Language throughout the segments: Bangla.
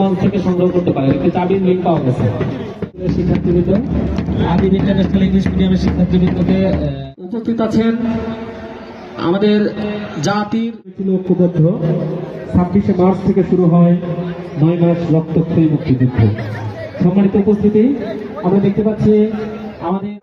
মঞ্চ থেকে সংগ্রহ করতে পারেন একটি চাবির লিঙ্ক পাওয়া গেছে। শিক্ষার্থীবৃন্দ আদিন ইন্টারন্যাশনাল ইংলিশ মিডিয়ামের শিক্ষার্থীবৃন্দকে উপস্থিত আছেন আমাদের জাতির ছিল ঐক্যবদ্ধ। ছাব্বিশে মার্চ থেকে শুরু হয় নয় মাস রক্তক্ষয়ী মুক্তিযুদ্ধ। সম্মানিত উপস্থিতি আমরা দেখতে পাচ্ছি আমাদের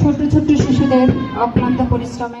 ছোট ছোট শিশুদের অক্লান্ত পরিশ্রমে